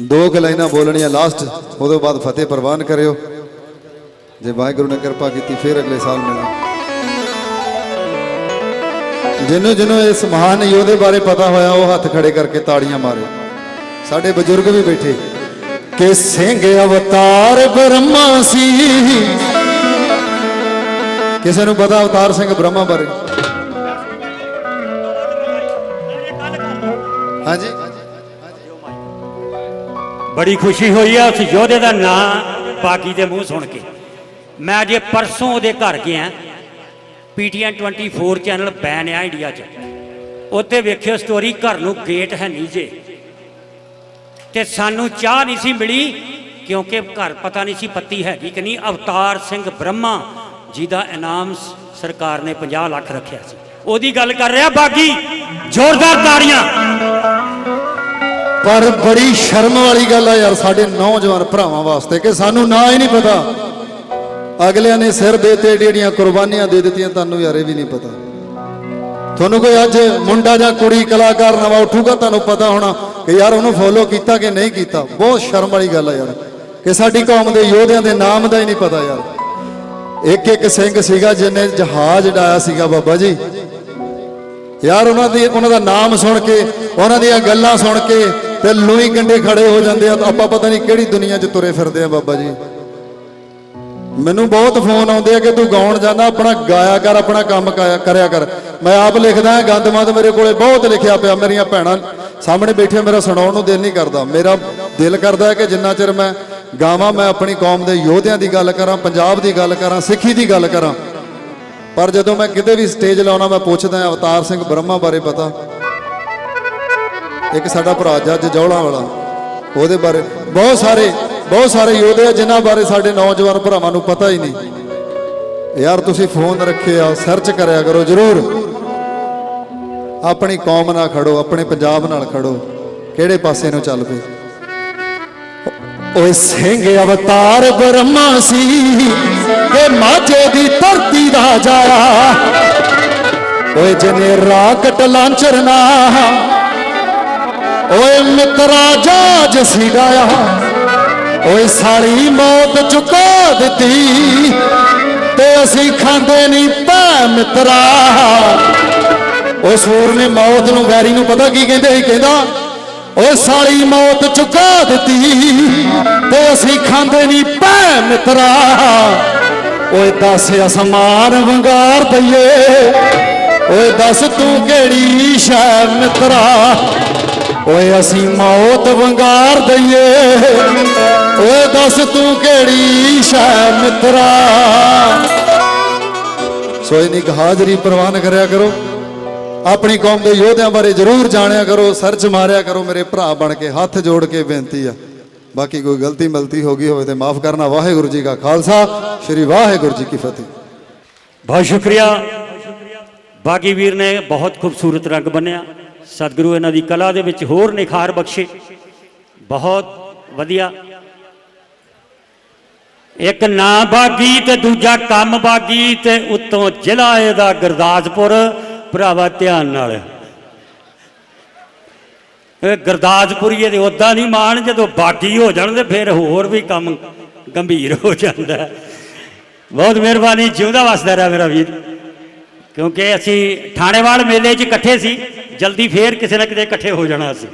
ਦੋ ਕੁ ਲਾਈਨਾਂ ਬੋਲਣੀਆਂ ਲਾਸਟ ਉਹਦੇ ਬਾਅਦ ਫਤਿਹ ਪ੍ਰਵਾਨ ਕਰਿਓ। ਜੇ ਵਾਹਿਗੁਰੂ ਨੇ ਕਿਰਪਾ ਕੀਤੀ, ਫਿਰ ਅਗਲੇ ਸਾਲ ਮਿਲਾਂਗੇ ਜਿਹਨੂੰ ਜਿਹਨੂੰ ਇਸ ਮਹਾਨ ਯੋਧੇ ਬਾਰੇ ਪਤਾ ਹੋਇਆ, ਉਹ ਹੱਥ ਖੜੇ ਕਰਕੇ ਤਾੜੀਆਂ ਮਾਰੇ। ਸਾਡੇ ਬਜ਼ੁਰਗ ਵੀ ਬੈਠੇ। ਕਿ ਸਿੰਘ ਅਵਤਾਰ ਬ੍ਰਹਮਾ ਸੀ। ਕਿਸੇ ਨੂੰ ਪਤਾ ਅਵਤਾਰ ਸਿੰਘ ਬ੍ਰਹਮਾ ਬਾਰੇ? ਹਾਂਜੀ। ਬੜੀ ਖੁਸ਼ੀ ਹੋਈ ਆ ਉਸ ਯੋਧੇ ਦਾ ਨਾਂ ਬਾਗੀ ਦੇ ਮੂੰਹ ਸੁਣ ਕੇ। ਮੈਂ ਜੇ ਪਰਸੋਂ ਉਹਦੇ ਘਰ ਗਿਆ। ਪੀਟੀਐਨ 24 ਚੈਨਲ ਬੈਨ ਆ ਇੰਡੀਆ 'ਚ। ਉੱਤੇ ਵੇਖਿਓ ਸਟੋਰੀ ਘਰ ਨੂੰ ਗੇਟ ਹੈ ਨਹੀਂ ਜੇ ਤੇ ਸਾਨੂੰ ਚਾਹ ਨਹੀਂ ਸੀ ਮਿਲੀ, ਕਿਉਂਕਿ ਘਰ ਪਤਾ ਨਹੀਂ ਸੀ ਪੱਤੀ ਹੈਗੀ ਕਿ ਨਹੀਂ। ਅਵਤਾਰ ਸਿੰਘ ਬ੍ਰਹਮਾ, ਜਿਹਦਾ ਇਨਾਮ ਸਰਕਾਰ ਨੇ 50 ਲੱਖ ਰੱਖਿਆ ਸੀ। ਉਹਦੀ ਗੱਲ ਕਰ ਰਿਹਾ ਬਾਗੀ, ਜ਼ੋਰਦਾਰ ਤਾੜੀਆਂ। ਪਰ ਬੜੀ ਸ਼ਰਮ ਵਾਲੀ ਗੱਲ ਆ ਯਾਰ, ਸਾਡੇ ਨੌਜਵਾਨ ਭਰਾਵਾਂ ਵਾਸਤੇ ਕਿ ਸਾਨੂੰ ਨਾ ਹੀ ਨਹੀਂ ਪਤਾ। ਅਗਲਿਆਂ ਨੇ ਸਿਰ ਦੇ ਦੇਤੇ ਜਿਹੜੀਆਂ ਕੁਰਬਾਨੀਆਂ ਦੇ ਦਿੱਤੀਆਂ, ਤੁਹਾਨੂੰ ਯਾਰ ਇਹ ਵੀ ਨਹੀਂ ਪਤਾ। ਤੁਹਾਨੂੰ ਕੋਈ ਅੱਜ ਮੁੰਡਾ ਜਾਂ ਕੁੜੀ ਕਲਾਕਾਰ ਨਵਾਂ ਉੱਠੂਗਾ, ਤੁਹਾਨੂੰ ਪਤਾ ਹੋਣਾ ਕਿ ਯਾਰ ਉਹਨੂੰ ਫੋਲੋ ਕੀਤਾ ਕਿ ਨਹੀਂ ਕੀਤਾ। ਬਹੁਤ ਸ਼ਰਮ ਵਾਲੀ ਗੱਲ ਆ ਯਾਰ, ਕਿ ਸਾਡੀ ਕੌਮ ਦੇ ਯੋਧਿਆਂ ਦੇ ਨਾਮ ਦਾ ਹੀ ਨਹੀਂ ਪਤਾ ਯਾਰ। ਇੱਕ ਇੱਕ ਸਿੰਘ ਸੀਗਾ ਜਿਹਨੇ ਜਹਾਜ਼ ਡਾਇਆ ਸੀਗਾ ਬਾਬਾ ਜੀ। ਯਾਰ ਉਹਨਾਂ ਦੀ ਉਹਨਾਂ ਦਾ ਨਾਮ ਸੁਣ ਕੇ, ਉਹਨਾਂ ਦੀਆਂ ਗੱਲਾਂ ਸੁਣ ਕੇ ਤੇ ਲੂਈ ਕੰਡੇ ਖੜੇ ਹੋ ਜਾਂਦੇ ਆ ਤਾਂ ਆਪਾਂ ਪਤਾ ਨਹੀਂ ਕਿਹੜੀ ਦੁਨੀਆ 'ਚ ਤੁਰੇ ਫਿਰਦੇ ਆ ਬਾਬਾ ਜੀ। ਮੈਨੂੰ ਬਹੁਤ ਫੋਨ ਆਉਂਦੇ ਆ ਕਿ ਤੂੰ ਗਾਉਣ ਜਾਂਦਾ, ਆਪਣਾ ਗਾਇਆ ਕਰ, ਆਪਣਾ ਕੰਮ ਕਰਿਆ ਕਰ। ਮੈਂ ਆਪ ਲਿਖਦਾ ਹਾਂ ਗੰਦਮੰਦ ਮੇਰੇ ਕੋਲੇ ਬਹੁਤ ਲਿਖਿਆ ਪਿਆ, ਮੇਰੀਆਂ ਭੈਣਾਂ ਸਾਹਮਣੇ ਬੈਠੇ ਮੇਰਾ ਸੁਣਾਉਣ ਨੂੰ ਦਿਲ ਨਹੀਂ ਕਰਦਾ। ਮੇਰਾ ਦਿਲ ਕਰਦਾ ਹੈ ਕਿ ਜਿੰਨਾ ਚਿਰ ਮੈਂ ਗਾਵਾਂ, ਮੈਂ ਆਪਣੀ ਕੌਮ ਦੇ ਯੋਧਿਆਂ ਦੀ ਗੱਲ ਕਰਾਂ, ਪੰਜਾਬ ਦੀ ਗੱਲ ਕਰਾਂ, ਸਿੱਖੀ ਦੀ ਗੱਲ ਕਰਾਂ। ਪਰ ਜਦੋਂ ਮੈਂ ਕਿਤੇ ਵੀ ਸਟੇਜ ਲਾਉਣਾ, ਮੈਂ ਪੁੱਛਦਾ ਅਵਤਾਰ ਸਿੰਘ ਬ੍ਰਹਮਾ ਬਾਰੇ ਪਤਾ। ਇੱਕ ਸਾਡਾ ਭਰਾ ਜੱਜ ਜੌਲਾ ਵਾਲਾ, ਉਹਦੇ ਬਾਰੇ ਬਹੁਤ ਸਾਰੇ ਬਹੁਤ ਸਾਰੇ ਯੋਧੇ ਆ, ਜਿਨ੍ਹਾਂ ਬਾਰੇ ਸਾਡੇ ਨੌਜਵਾਨ ਭਰਾਵਾਂ ਨੂੰ ਪਤਾ ਹੀ ਨਹੀਂ। ਯਾਰ ਤੁਸੀਂ ਫੋਨ ਰੱਖੇ ਆ ਸਰਚ ਕਰਿਆ ਕਰੋ ਜਰੂਰ। ਆਪਣੀ ਕੌਮ ਨਾਲ ਖੜੋ, ਆਪਣੇ ਪੰਜਾਬ ਨਾਲ ਖੜੋ, ਕਿਹੜੇ ਪਾਸੇ ਨੂੰ ਚੱਲ ਪਏ? ਓਏ ਸਿੰਘ ਅਵਤਾਰ ਬ੍ਰਹਮਾ ਸੀ ਕਿ ਮਾਝੇ ਦੀ ਧਰਤੀ ਦਾ ਜਾਇਆ। ਓਏ ਜਨੇ ਰਾਕਟ ਲਾਂਚਰਨਾ ਓਏ ਮਿੱਤਰਾ ਜਾਜ ਸਿਡਾਇਆ ਓਏ ਸਾਲੀ ਮੌਤ ਚੁਕਾ ਦਿੱਤੀ, ਤੇ ਅਸੀਂ ਖਾਂਦੇ ਨਹੀਂ ਪੈ ਮਿੱਤਰਾ। ਓ ਸੂਰ ਨੇ ਮੌਤ ਨੂੰ ਵੈਰੀ ਨੂੰ ਪਤਾ ਕੀ ਕਹਿੰਦੇ ਸੀ? ਕਹਿੰਦਾ, ਓਏ ਸਾਲੀ ਮੌਤ ਚੁਕਾ ਦਿੱਤੀ, ਤੇ ਅਸੀਂ ਖਾਂਦੇ ਨਹੀਂ ਪੈ ਮਿੱਤਰਾ। ਓਏ ਦੱਸ ਅਸਮਾਨ ਵੰਗਾਰ ਦਈਏ। ਓਏ ਦੱਸ ਤੂੰ ਕਿਹੜੀ ਸ਼ੈ ਮਿੱਤਰਾ? ਓਏ ਅਸੀਂ ਮੌਤ ਵੰਗਾਰ ਦਈਏ। ਓਏ ਦੱਸ ਤੂੰ ਕਿਹੜੀ ਸ਼ੈ ਮਿੱਤਰਾ। ਸੋ ਇਨੀ ਹਾਜ਼ਰੀ ਪ੍ਰਵਾਨ ਕਰਿਆ ਕਰੋ। ਆਪਣੀ ਕੌਮ ਦੇ ਯੋਧਿਆਂ ਬਾਰੇ ਜ਼ਰੂਰ ਜਾਣਿਆ ਕਰੋ ਸਰਚ ਮਾਰਿਆ ਕਰੋ, ਮੇਰੇ ਭਰਾ ਬਣ ਕੇ ਹੱਥ ਜੋੜ ਕੇ ਬੇਨਤੀ ਆ। ਬਾਕੀ ਕੋਈ ਗਲਤੀ ਮਲਤੀ ਹੋ ਗਈ ਹੋਵੇ ਤੇ ਮਾਫ ਕਰਨਾ। ਵਾਹਿਗੁਰੂ ਜੀ ਕਾ ਖਾਲਸਾ, ਸ੍ਰੀ ਵਾਹਿਗੁਰੂ ਜੀ ਕੀ ਫਤਿਹ। ਬਹੁਤ ਸ਼ੁਕਰੀਆ। ਬਾਗੀ ਵੀਰ ਨੇ ਬਹੁਤ ਖੂਬਸੂਰਤ ਰੰਗ ਬੰਨਿਆ। ਸਤਿਗੁਰੂ ਇਹਨਾਂ ਦੀ ਕਲਾ ਦੇ ਵਿੱਚ ਹੋਰ ਨਿਖਾਰ ਬਖਸ਼ੇ। ਬਹੁਤ ਵਧੀਆ। ਇੱਕ ਨਾ ਬਾਗੀ ਤੇ ਦੂਜਾ ਕੰਮ ਬਾਗੀ ਤੇ ਉੱਤੋਂ ਜ਼ਿਲ੍ਹਾ ਇਹਦਾ ਗੁਰਦਾਸਪੁਰ, ਭਰਾਵਾ ਧਿਆਨ ਨਾਲ। ਇਹ ਗੁਰਦਾਸਪੁਰੀਏ ਦੇ ਉਦਾਂ ਨਹੀਂ ਮਾਣ, ਜਦੋਂ ਬਾਗੀ ਹੋ ਜਾਣ ਤੇ ਫਿਰ ਹੋਰ ਵੀ ਕੰਮ ਗੰਭੀਰ ਹੋ ਜਾਂਦਾ। ਬਹੁਤ ਮਿਹਰਬਾਨੀ, ਜਿਉਂਦਾ ਵਸਦਾ ਰਿਹਾ ਮੇਰਾ ਵੀਰ। ਕਿਉਂਕਿ ਅਸੀਂ ਥਾਣੇਵਾਲ ਮੇਲੇ 'ਚ ਇਕੱਠੇ ਸੀ। ਜਲਦੀ ਫੇਰ ਕਿਸੇ ਨਾ ਕਿਤੇ ਇਕੱਠੇ ਹੋ ਜਾਣਾ ਅਸੀਂ।